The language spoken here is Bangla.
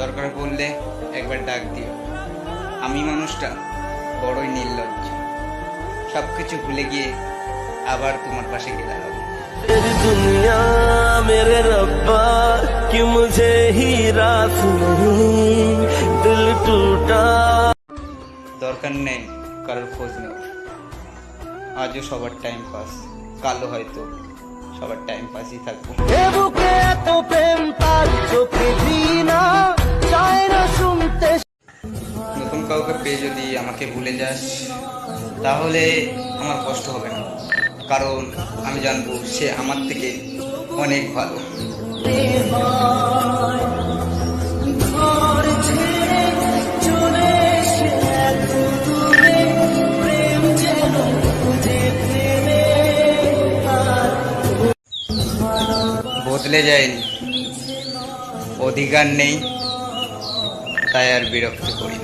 দরকার পড়লে একবার ডাক দিও। আমি মানুষটা বড়ই নির্লজ্জ। সব কিছু ভুলে গিয়ে আবার তোমার পাশে গেলে দুনিয়া মেরে রব্বা কি মুঝে দিল টুটা। দরকার নেই কারোর খোঁজ নেই আজও সবার টাইম পাস কালো হয়তো সবার টাইম পাসই থাকব। এত প্রেম তার চোখে দিনা নতুন যদি আমাকে ভুলে যাস তাহলে আমার কষ্ট হবে না। কারণ আমি জানব সে আমার থেকে অনেক ভালো। বদলে যায়নি। অধিকার নেই। তাই আর বিরক্ত করি